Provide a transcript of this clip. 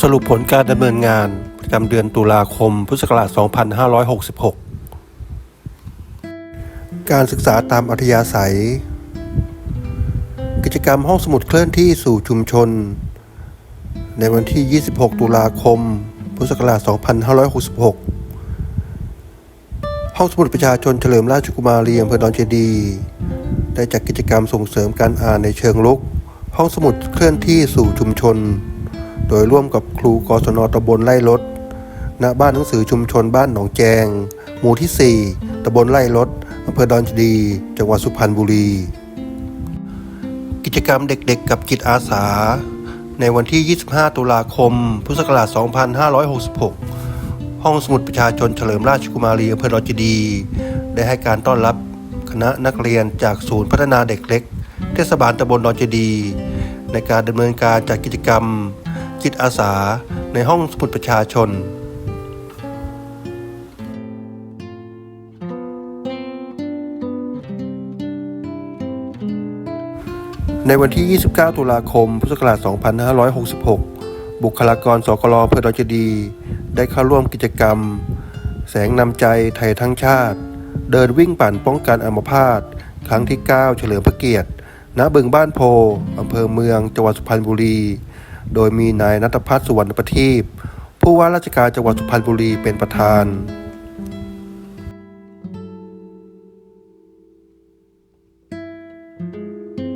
สรุปผลการดำเนินงานประจำเดือนตุลาคม พุทธศักราช 2566 การศึกษาตามอัธยาศัย กิจกรรมห้องสมุดเคลื่อนที่สู่ชุมชน ในวันที่ 26 ตุลาคม พุทธศักราช 2566 ห้องสมุดประชาชนเฉลิมราชกุมารีอำเภอดอนเจดีย์ได้จัดกิจกรรมส่งเสริมการอ่านในเชิงลุก ห้องสมุดเคลื่อนที่สู่ชุมชน โดยร่วมกับครูกศนตำบลไร่รถณบ้านหนังสือชุมชนบ้านหนองแจง หมู่ที่ 4ตำบลไร่รถอำเภอดอนจดี จังหวัดสุพรรณบุรี กิจกรรมเด็กๆกับจิตอาสา ในวันที่ 25 ตุลาคม พุทธศักราช 2566 ห้องสมุดประชาชนเฉลิมราชกุมารีอำเภอดอนจดี ได้ให้การต้อนรับคณะนักเรียนจากศูนย์พัฒนาเด็กเล็ก เทศบาลตำบลดอนเจดี ในการดำเนินการจัดกิจกรรม จิตอาสาในห้องสมุดประชาชน ในวันที่ 29 ตุลาคม พุทธศักราช 2566 บุคลากรสกลอำเภอดอนเจดี ได้เข้าร่วมกิจกรรม แสงนำใจไทยทั้งชาติ เดินวิ่งปั่นป้องกันอัมพาตครั้งที่ 9 เฉลิมพระเกียรติ ณ บึงบ้านโพ อำเภอเมือง จังหวัดสุพรรณบุรี โดยมีนายนัทพัฒน์สุวรรณประทีปผู้ว่าราชการจังหวัดสุพรรณบุรีเป็นประธาน